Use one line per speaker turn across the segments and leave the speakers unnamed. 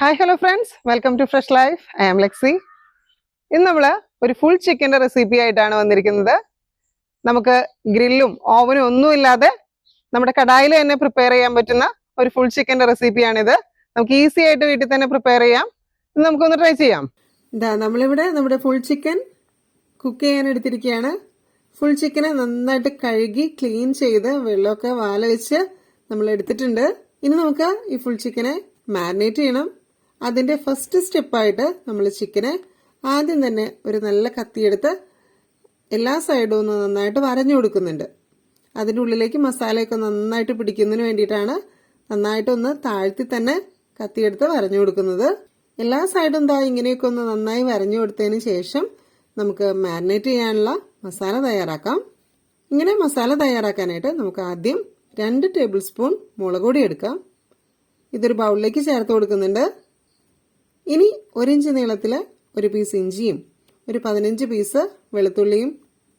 Hi hello friends welcome to fresh life I am Lexi ഇന്ന് നമ്മൾ ഒരു full ചിക്കന്റെ റെസിപ്പി ആയിട്ടാണ് വന്നിരിക്കുന്നത്. നമുക്ക് ഗ്രില്ലും ഓവനും ഒന്നും ഇല്ലാതെ നമ്മുടെ കടായിൽ തന്നെ പ്രിപ്പയർ ചെയ്യാൻ പറ്റുന്ന ഒരു ഫുൾ ചിക്കന്റെ റെസിപ്പിയാണിത് നമുക്ക് ഈസി ആയിട്ട് വീട്ടിൽ തന്നെ പ്രിപ്പയർ ചെയ്യാം. ഇത് നമുക്കൊന്ന് ട്രൈ ചെയ്യാം. ഇതാ നമ്മളിവിടെ നമ്മുടെ ഫുൾ ചിക്കൻ കുക്ക് ചെയ്യാൻ എടുത്തിരിക്കുകയാണ്. ഫുൾ ചിക്കനെ നന്നായിട്ട് കഴുകി ക്ലീൻ ചെയ്ത് വെള്ളമൊക്കെ വാല വെച്ച് നമ്മൾ എടുത്തിട്ടുണ്ട് ഇനി നമുക്ക് ഈ ഫുൾ ചിക്കനെ മാരിനേറ്റ് ചെയ്യണം. അതിന്റെ ഫസ്റ്റ് സ്റ്റെപ്പായിട്ട് നമ്മൾ ചിക്കനെ ആദ്യം തന്നെ ഒരു നല്ല കത്തിയെടുത്ത് എല്ലാ സൈഡും ഒന്ന് നന്നായിട്ട് വരഞ്ഞു കൊടുക്കുന്നുണ്ട്. അതിന്റെ ഉള്ളിലേക്ക് മസാലയൊക്കെ നന്നായിട്ട് പിടിക്കുന്നതിന് വേണ്ടിയിട്ടാണ് നന്നായിട്ടൊന്ന് താഴ്ത്തി തന്നെ കത്തിയെടുത്ത് വരഞ്ഞു കൊടുക്കുന്നത്. എല്ലാ സൈഡും ദാ ഇങ്ങനെയൊക്കെ ഒന്ന് നന്നായി വരഞ്ഞു കൊടുത്തതിന് ശേഷം നമുക്ക് മാരിനേറ്റ് ചെയ്യാനുള്ള മസാല തയ്യാറാക്കാം. ഇങ്ങനെ മസാല തയ്യാറാക്കാനായിട്ട് നമുക്ക് ആദ്യം രണ്ട് ടേബിൾ സ്പൂൺ മുളക് പൊടി എടുക്കാം. ഇതൊരു ബൗളിലേക്ക് ചേർത്ത് കൊടുക്കുന്നുണ്ട്. ഇനി ഒരിഞ്ച് നീളത്തിൽ ഒരു പീസ് ഇഞ്ചിയും ഒരു പതിനഞ്ച് പീസ് വെളുത്തുള്ളിയും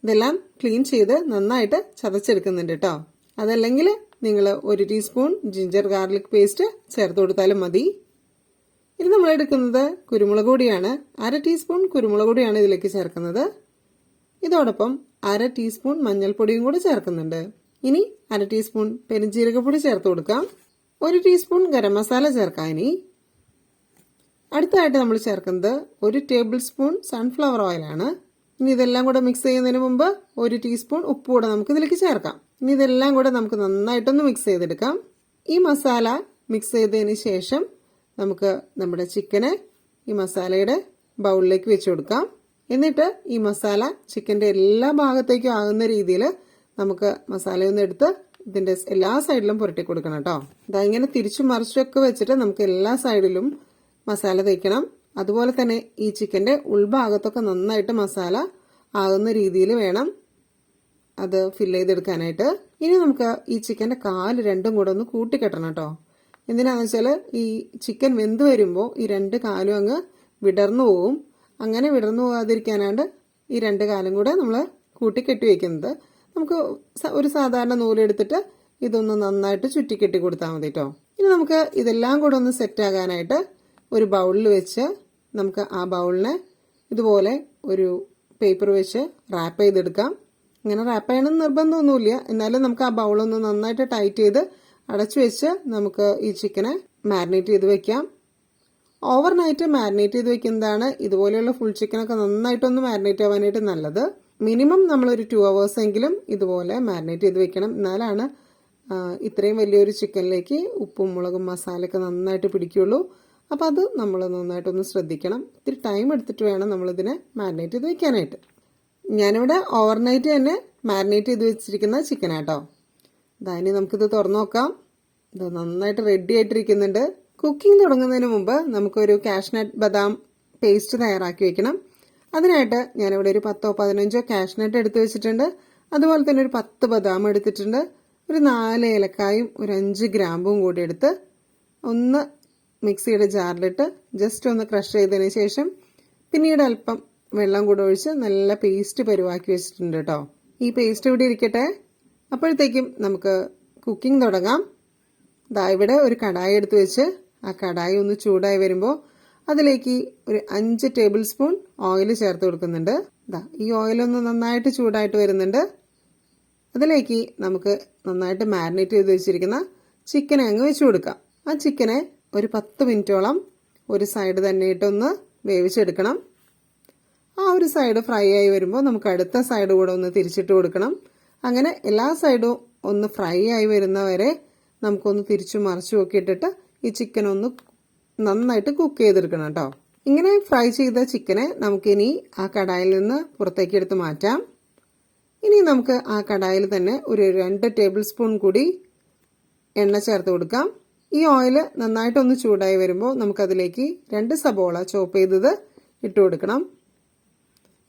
ഇതെല്ലാം ക്ലീൻ ചെയ്ത് നന്നായിട്ട് ചതച്ചെടുക്കുന്നുണ്ട് കേട്ടോ അതല്ലെങ്കിൽ നിങ്ങൾ ഒരു ടീസ്പൂൺ ജിഞ്ചർ ഗാർലിക് പേസ്റ്റ് ചേർത്ത് കൊടുത്താലും മതി. ഇനി നമ്മൾ എടുക്കുന്നത് കുരുമുളക് പൊടിയാണ്. അര ടീസ്പൂൺ കുരുമുളക് പൊടിയാണ് ഇതിലേക്ക് ചേർക്കുന്നത്. ഇതോടൊപ്പം അര ടീസ്പൂൺ മഞ്ഞൾപ്പൊടിയും കൂടി ചേർക്കുന്നുണ്ട്. ഇനി അര ടീസ്പൂൺ പെരുംജീരകപ്പൊടി ചേർത്ത് കൊടുക്കാം. ഒരു ടീസ്പൂൺ ഗരം മസാല ചേർക്കാം ഇനി. അടുത്തതായിട്ട് നമ്മൾ ചേർക്കുന്നത് ഒരു ടേബിൾ സ്പൂൺ സൺഫ്ലവർ ഓയിലാണ് ഇനി ഇതെല്ലാം കൂടെ മിക്സ് ചെയ്യുന്നതിന് മുമ്പ് ഒരു ടീസ്പൂൺ ഉപ്പ് കൂടെ നമുക്ക് ഇതിലേക്ക് ചേർക്കാം. ഇനി ഇതെല്ലാം കൂടെ നമുക്ക് നന്നായിട്ടൊന്ന് മിക്സ് ചെയ്തെടുക്കാം. ഈ മസാല മിക്സ് ചെയ്തതിന് ശേഷം നമുക്ക് നമ്മുടെ ചിക്കന് ഈ മസാലയുടെ ബൗളിലേക്ക് വെച്ച് കൊടുക്കാം. എന്നിട്ട് ഈ മസാല ചിക്കന്റെ എല്ലാ ഭാഗത്തേക്കും ആകുന്ന രീതിയിൽ നമുക്ക് മസാലയൊന്നും എടുത്ത് ഇതിന്റെ എല്ലാ സൈഡിലും പുരട്ടി കൊടുക്കണം കേട്ടോ. ഇതാ ഇങ്ങനെ തിരിച്ചു മറിച്ചൊക്കെ വെച്ചിട്ട് നമുക്ക് എല്ലാ സൈഡിലും മസാല തേക്കണം. അതുപോലെ തന്നെ ഈ ചിക്കന്റെ ഉൾഭാഗത്തൊക്കെ നന്നായിട്ട് മസാല ആകുന്ന രീതിയിൽ വേണം അത് ഫിൽ ചെയ്തെടുക്കാനായിട്ട്. ഇനി നമുക്ക് ഈ ചിക്കന്റെ കാൽ രണ്ടും കൂടെ ഒന്ന് കൂട്ടിക്കെട്ടണം കേട്ടോ. എന്തിനാന്ന് വെച്ചാൽ ഈ ചിക്കൻ വെന്ത് വരുമ്പോൾ ഈ രണ്ട് കാലും അങ്ങ് വിടർന്നു പോവും. അങ്ങനെ വിടർന്നു പോകാതിരിക്കാനാണ്ട് ഈ രണ്ട് കാലും കൂടെ നമ്മൾ കൂട്ടിക്കെട്ടി വയ്ക്കുന്നത് നമുക്ക് ഒരു സാധാരണ നൂലെടുത്തിട്ട് ഇതൊന്ന് നന്നായിട്ട് ചുറ്റിക്കെട്ടി കൊടുത്താൽ മതി കേട്ടോ. ഇനി നമുക്ക് ഇതെല്ലാം കൂടെ ഒന്ന് സെറ്റ് ആകാനായിട്ട് ഒരു ബൗളിൽ വെച്ച് നമുക്ക് ആ ബൗളിനെ ഇതുപോലെ ഒരു പേപ്പർ വെച്ച് റാപ്പ് ചെയ്തെടുക്കാം. ഇങ്ങനെ റാപ്പ് ചെയ്യണമെന്ന് നിർബന്ധമൊന്നുമില്ല. എന്നാലും നമുക്ക് ആ ബൗളൊന്ന് നന്നായിട്ട് ടൈറ്റ് ചെയ്ത് അടച്ചു വെച്ച് നമുക്ക് ഈ ചിക്കനെ മാരിനേറ്റ് ചെയ്ത് വെക്കാം. ഓവർ നൈറ്റ് മാരിനേറ്റ് ചെയ്ത് വെക്കുന്നതാണ് ഇതുപോലെയുള്ള ഫുൾ ചിക്കനൊക്കെ നന്നായിട്ടൊന്ന് മാരിനേറ്റ് ആവാനായിട്ട് നല്ലത്. മിനിമം നമ്മളൊരു ടു അവേഴ്സ് എങ്കിലും ഇതുപോലെ മാരിനേറ്റ് ചെയ്ത് വെക്കണം. എന്നാലാണ് ഇത്രയും വലിയൊരു ചിക്കനിലേക്ക് ഉപ്പും മുളകും മസാലയൊക്കെ നന്നായിട്ട് പിടിക്കുള്ളൂ. അപ്പോൾ അത് നമ്മൾ നന്നായിട്ടൊന്ന് ശ്രദ്ധിക്കണം. ഇത്തിരി ടൈം എടുത്തിട്ട് വേണം നമ്മളിതിനെ മാരിനേറ്റ് ചെയ്ത് വെക്കാനായിട്ട്. ഞാനിവിടെ ഓവർനൈറ്റ് തന്നെ മാരിനേറ്റ് ചെയ്ത് വെച്ചിരിക്കുന്ന ചിക്കനാട്ടോ ഇനി നമുക്കിത് തുറന്നു നോക്കാം. ഇത് നന്നായിട്ട് റെഡി ആയിട്ടിരിക്കുന്നുണ്ട്. കുക്കിംഗ് തുടങ്ങുന്നതിന് മുമ്പ് നമുക്കൊരു കാഷ്നട്ട് ബദാം പേസ്റ്റ് തയ്യാറാക്കി വെക്കണം. അതിനായിട്ട് ഞാനിവിടെ ഒരു പത്തോ പതിനഞ്ചോ കാഷ്നട്ട് എടുത്ത് വെച്ചിട്ടുണ്ട്. അതുപോലെ തന്നെ ഒരു പത്ത് ബദാം എടുത്തിട്ടുണ്ട്. ഒരു നാല് ഏലക്കായും ഒരു അഞ്ച് ഗ്രാമ്പും കൂടി എടുത്ത് ഒന്ന് മിക്സിയുടെ ജാറിലിട്ട് ജസ്റ്റ് ഒന്ന് ക്രഷ് ചെയ്തതിന് ശേഷം പിന്നീട് അല്പം വെള്ളം കൂടെ ഒഴിച്ച് നല്ല പേസ്റ്റ് പരുവാക്കി വെച്ചിട്ടുണ്ട് കേട്ടോ. ഈ പേസ്റ്റ് ഇവിടെ ഇരിക്കട്ടെ. അപ്പോഴത്തേക്കും നമുക്ക് കുക്കിംഗ് തുടങ്ങാം. ദാ ഇവിടെ ഒരു കടായി എടുത്ത് വെച്ച് ആ കടായി ഒന്ന് ചൂടായി വരുമ്പോൾ അതിലേക്ക് ഒരു അഞ്ച് ടേബിൾ സ്പൂൺ ഓയിൽ ചേർത്ത് കൊടുക്കുന്നുണ്ട്. ദാ ഈ ഓയിലൊന്ന് നന്നായിട്ട് ചൂടായിട്ട് വരുന്നുണ്ട്. അതിലേക്ക് നമുക്ക് നന്നായിട്ട് മാരിനേറ്റ് ചെയ്ത് വെച്ചിരിക്കുന്ന ചിക്കനെ അങ്ങ് വെച്ച് കൊടുക്കാം. ആ ചിക്കനെ ഒരു പത്ത് മിനിറ്റോളം ഒരു സൈഡ് തന്നെ ഇട്ടൊന്ന് വേവിച്ചെടുക്കണം. ആ ഒരു സൈഡ് ഫ്രൈ ആയി വരുമ്പോൾ നമുക്ക് അടുത്ത സൈഡ് കൂടെ ഒന്ന് തിരിച്ചിട്ട് കൊടുക്കണം. അങ്ങനെ എല്ലാ സൈഡും ഒന്ന് ഫ്രൈ ആയി വരുന്നവരെ നമുക്കൊന്ന് തിരിച്ചു മറിച്ചു നോക്കിയിട്ടിട്ട് ഈ ചിക്കൻ ഒന്ന് നന്നായിട്ട് കുക്ക് ചെയ്തെടുക്കണം കേട്ടോ. ഇങ്ങനെ ഫ്രൈ ചെയ്ത ചിക്കനെ നമുക്കിനി ആ കടായിൽ നിന്ന് പുറത്തേക്ക് എടുത്ത് മാറ്റാം. ഇനി നമുക്ക് ആ കടായിൽ തന്നെ ഒരു രണ്ട് ടേബിൾ സ്പൂൺ കൂടി എണ്ണ ചേർത്ത് കൊടുക്കാം. ഈ ഓയിൽ നന്നായിട്ടൊന്ന് ചൂടായി വരുമ്പോൾ നമുക്കതിലേക്ക് രണ്ട് സബോള ചോപ്പ് ചെയ്തത് ഇട്ട് കൊടുക്കണം.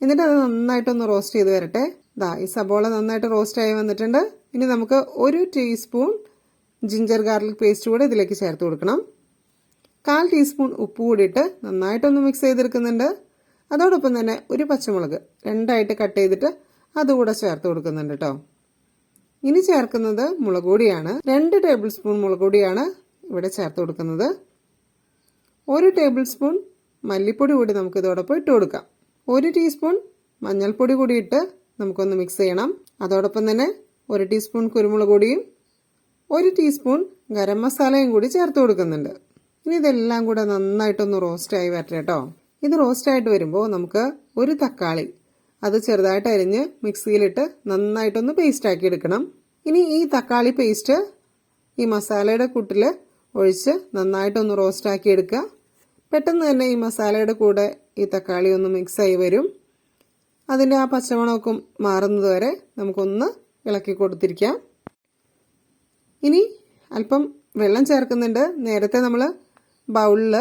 എന്നിട്ട് അത് നന്നായിട്ടൊന്ന് റോസ്റ്റ് ചെയ്ത് വരട്ടെ. ദാ ഈ സബോള നന്നായിട്ട് റോസ്റ്റ് ആയി വന്നിട്ടുണ്ട്. ഇനി നമുക്ക് ഒരു ടീസ്പൂൺ ജിഞ്ചർ ഗാർലിക് പേസ്റ്റ് കൂടെ ഇതിലേക്ക് ചേർത്ത് കൊടുക്കണം. കാൽ ടീസ്പൂൺ ഉപ്പ് കൂടിയിട്ട് നന്നായിട്ടൊന്ന് മിക്സ് ചെയ്തെടുക്കുന്നുണ്ട്. അതോടൊപ്പം തന്നെ ഒരു പച്ചമുളക് രണ്ടായിട്ട് കട്ട് ചെയ്തിട്ട് അതുകൂടെ ചേർത്ത് കൊടുക്കുന്നുണ്ട് കേട്ടോ ഇനി ചേർക്കുന്നത് മുളക് പൊടിയാണ്. രണ്ട് ടേബിൾ സ്പൂൺ മുളക് പൊടിയാണ്. ഇവിടെ ചേർത്ത് കൊടുക്കുന്നത് ഒരു ടേബിൾ സ്പൂൺ മല്ലിപ്പൊടി കൂടി നമുക്ക് ഇതോടൊപ്പം ഇട്ട് കൊടുക്കാം. ഒരു ടീസ്പൂൺ മഞ്ഞൾപ്പൊടി കൂടി ഇട്ട് നമുക്കൊന്ന് മിക്സ് ചെയ്യണം. അതോടൊപ്പം തന്നെ ഒരു ടീസ്പൂൺ കുരുമുളക് പൊടിയും ഒരു ടീസ്പൂൺ ഗരം മസാലയും കൂടി ചേർത്ത് കൊടുക്കുന്നുണ്ട്. ഇനി ഇതെല്ലാം കൂടെ നന്നായിട്ടൊന്ന് റോസ്റ്റായി വരട്ടെ കേട്ടോ. ഇത് റോസ്റ്റായിട്ട് വരുമ്പോൾ നമുക്ക് ഒരു തക്കാളി അത് ചെറുതായിട്ട് അരിഞ്ഞ് മിക്സിയിലിട്ട് നന്നായിട്ടൊന്ന് പേസ്റ്റ് ആക്കി എടുക്കണം. ഇനി ഈ തക്കാളി പേസ്റ്റ് ഈ മസാലയുടെ കൂട്ടിൽ ഒഴിച്ച് നന്നായിട്ടൊന്ന് റോസ്റ്റാക്കി എടുക്കുക. പെട്ടെന്ന് തന്നെ ഈ മസാലയുടെ കൂടെ ഈ തക്കാളി ഒന്ന് മിക്സായി വരും. അതിന്റെ ആ പച്ചമണമൊക്കെ മാറുന്നത് വരെ നമുക്കൊന്ന് ഇളക്കി കൊടുത്തിരിക്കാം. ഇനി അല്പം വെള്ളം ചേർക്കുന്നുണ്ട്. നേരത്തെ നമ്മൾ ബൗളിൽ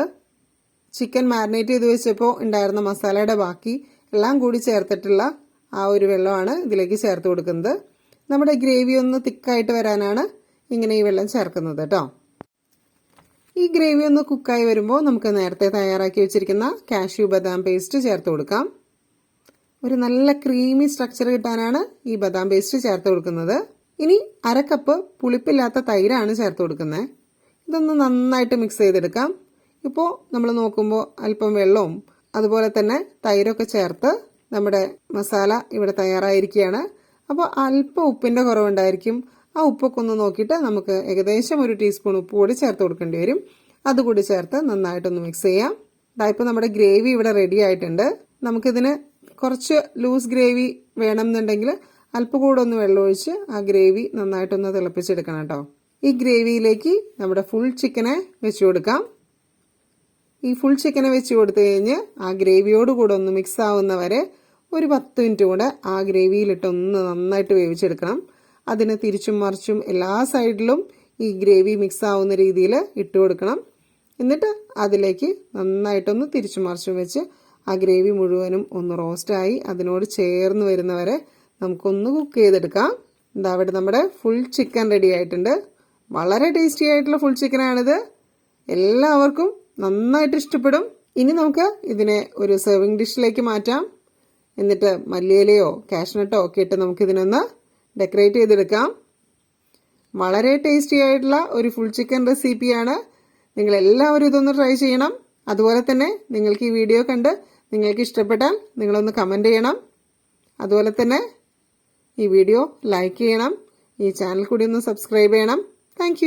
ചിക്കൻ മാരിനേറ്റ് ചെയ്ത് വെച്ചപ്പോൾ ഉണ്ടായിരുന്ന മസാലയുടെ ബാക്കി എല്ലാം കൂടി ചേർത്തിട്ടുള്ള ആ ഒരു വെള്ളമാണ് ഇതിലേക്ക് ചേർത്ത് കൊടുക്കുന്നത്. നമ്മുടെ ഗ്രേവി ഒന്ന് തിക്കായിട്ട് വരാനാണ് ഇങ്ങനെ ഈ വെള്ളം ചേർക്കുന്നത് കേട്ടോ. ഈ ഗ്രേവി ഒന്ന് കുക്കായി വരുമ്പോൾ നമുക്ക് നേരത്തെ തയ്യാറാക്കി വെച്ചിരിക്കുന്ന കാഷ്യൂ ബദാം പേസ്റ്റ് ചേർത്ത് കൊടുക്കാം. ഒരു നല്ല ക്രീമി സ്ട്രക്ചർ കിട്ടാനാണ് ഈ ബദാം പേസ്റ്റ് ചേർത്ത് കൊടുക്കുന്നത്. ഇനി അര കപ്പ് പുളിപ്പില്ലാത്ത തൈരാണ് ചേർത്ത് കൊടുക്കുന്നത്. ഇതൊന്ന് നന്നായിട്ട് മിക്സ് ചെയ്തെടുക്കാം. ഇപ്പോൾ നമ്മൾ നോക്കുമ്പോൾ അല്പം വെള്ളവും അതുപോലെ തന്നെ തൈരൊക്കെ ചേർത്ത് നമ്മുടെ മസാല ഇവിടെ തയ്യാറായിരിക്കുകയാണ്. അപ്പോൾ അല്പം ഉപ്പിന്റെ കുറവുണ്ടായിരിക്കും. ആ ഉപ്പൊക്കെ ഒന്ന് നോക്കിയിട്ട് നമുക്ക് ഏകദേശം ഒരു ടീസ്പൂൺ ഉപ്പ് കൂടി ചേർത്ത് കൊടുക്കേണ്ടി വരും. അതുകൂടി ചേർത്ത് നന്നായിട്ടൊന്ന് മിക്സ് ചെയ്യാം. ഇതായിപ്പോൾ നമ്മുടെ ഗ്രേവി ഇവിടെ റെഡി ആയിട്ടുണ്ട്. നമുക്കിതിന് കുറച്ച് ലൂസ് ഗ്രേവി വേണമെന്നുണ്ടെങ്കിൽ അല്പം കൂടെ ഒന്ന് വെള്ളമൊഴിച്ച് ആ ഗ്രേവി നന്നായിട്ടൊന്ന് തിളപ്പിച്ചെടുക്കണം കേട്ടോ. ഈ ഗ്രേവിയിലേക്ക് നമ്മുടെ ഫുൾ ചിക്കനെ വെച്ച് കൊടുക്കാം. ഈ ഫുൾ ചിക്കനെ വെച്ച് കൊടുത്തു കഴിഞ്ഞ് ആ ഗ്രേവിയോട് കൂടെ ഒന്ന് മിക്സ് ആവുന്നവരെ ഒരു പത്ത് മിനിറ്റ് കൂടെ ആ ഗ്രേവിയിലിട്ട് ഒന്ന് നന്നായിട്ട് വേവിച്ചെടുക്കണം. അതിന് തിരിച്ചും മറിച്ചും എല്ലാ സൈഡിലും ഈ ഗ്രേവി മിക്സ് ആവുന്ന രീതിയിൽ ഇട്ട് കൊടുക്കണം. എന്നിട്ട് അതിലേക്ക് നന്നായിട്ടൊന്ന് തിരിച്ചും മറിച്ചും വെച്ച് ആ ഗ്രേവി മുഴുവനും ഒന്ന് റോസ്റ്റായി അതിനോട് ചേർന്ന് വരുന്നവരെ നമുക്കൊന്ന് കുക്ക് ചെയ്തെടുക്കാം. എന്താ അവിടെ നമ്മുടെ ഫുൾ ചിക്കൻ റെഡി ആയിട്ടുണ്ട്. വളരെ ടേസ്റ്റി ആയിട്ടുള്ള ഫുൾ ചിക്കനാണിത്. എല്ലാവർക്കും നന്നായിട്ട് ഇഷ്ടപ്പെടും. ഇനി നമുക്ക് ഇതിനെ ഒരു സെർവിങ് ഡിഷിലേക്ക് മാറ്റാം. എന്നിട്ട് മല്ലിയിലയോ കാഷ്നട്ടോ ഒക്കെ ഇട്ട് നമുക്കിതിനൊന്ന് ഡെക്കറേറ്റ് ചെയ്തെടുക്കാം. വളരെ ടേസ്റ്റി ആയിട്ടുള്ള ഒരു ഫുൾ ചിക്കൻ റെസിപ്പിയാണ് നിങ്ങൾ എല്ലാവരും ഇതൊന്ന് ട്രൈ ചെയ്യണം. അതുപോലെ തന്നെ നിങ്ങൾക്ക് ഈ വീഡിയോ കണ്ട് നിങ്ങൾക്ക് ഇഷ്ടപ്പെട്ടാൽ നിങ്ങളൊന്ന് കമന്റ് ചെയ്യണം. അതുപോലെ തന്നെ ഈ വീഡിയോ ലൈക്ക് ചെയ്യണം. ഈ ചാനൽ കൂടി ഒന്ന് സബ്സ്ക്രൈബ് ചെയ്യണം. താങ്ക്